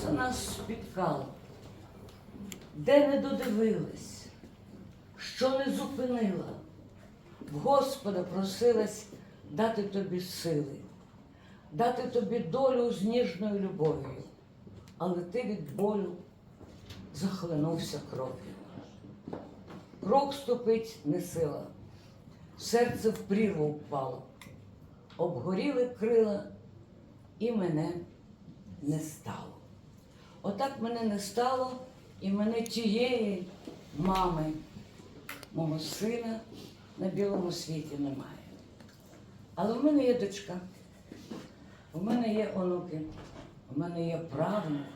це нас спіткало, де не додивилась, що не зупинила, в Господа просилась дати тобі сили, дати тобі долю з ніжною любов'ю, але ти від болю захлинувся кров'ю. Крок ступить не сила, серце в прірву впало, обгоріли крила, і мене не стало. Отак мене не стало, і мене тієї мами, мого сина на білому світі немає. Але в мене є дочка, в мене є онуки, в мене є правнук,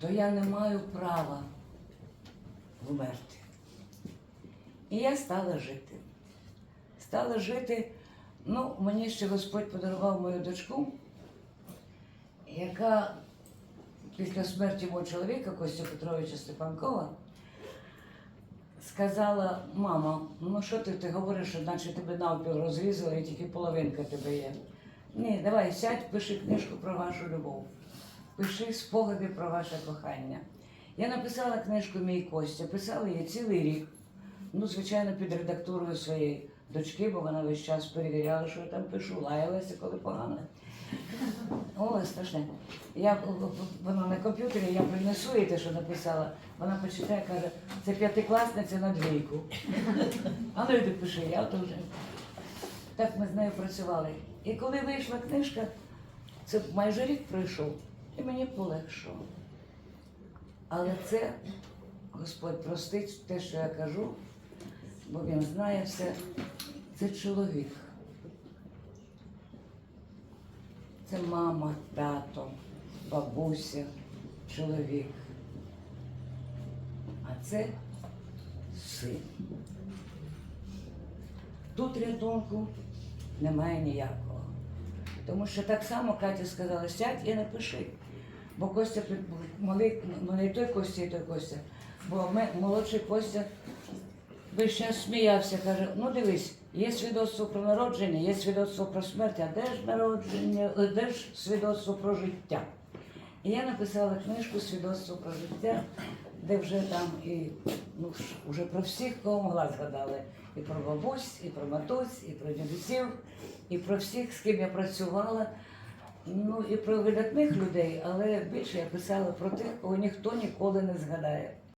то я не маю права вмерти. І я стала жити. Стала жити, ну, мені ще Господь подарував мою дочку, яка після смерті мого чоловіка Костя Петровича Степанкова сказала, мама, ну що ти, ти говориш, наче тебе навпіл розрізали і тільки половинка тебе є. Ні, давай сядь, пиши книжку про вашу любов. Пиши спогади про ваше кохання. Я написала книжку Мій Костя, писала її цілий рік. Ну, звичайно, під редактурою своєї дочки, бо вона весь час перевіряла, що я там пишу, лаялася, коли погано. О, страшне. Я воно на комп'ютері, я принесу їй те, що написала. Вона почитає, каже, це п'ятикласниця на двійку. А ну йди пиши, я то вже. Так ми з нею працювали. І коли вийшла книжка, це майже рік пройшов, і мені полегшало. Але це Господь простить те, що я кажу, бо він знає все. Це чоловік. Це мама, тато, бабуся, чоловік. А це син. Тут рятунку немає ніякого. Тому що так само Катя сказала, сядь і напиши. Бо Костя малий, ну не той Костя, і той Костя, бо ми, молодший Костя весь час сміявся, каже, ну дивись, є свідоцтво про народження, є свідоцтво про смерть, а де ж народження, е, де ж свідоцтво про життя? І я написала книжку Свідоцтво про життя, де вже там і ну, вже про всіх, кого могла згадали. І про бабусь, і про матусь, і про дідусів, і про всіх, з ким я працювала. Ну і про видатних людей, але більше я писала про тих, кого ніхто ніколи не згадає.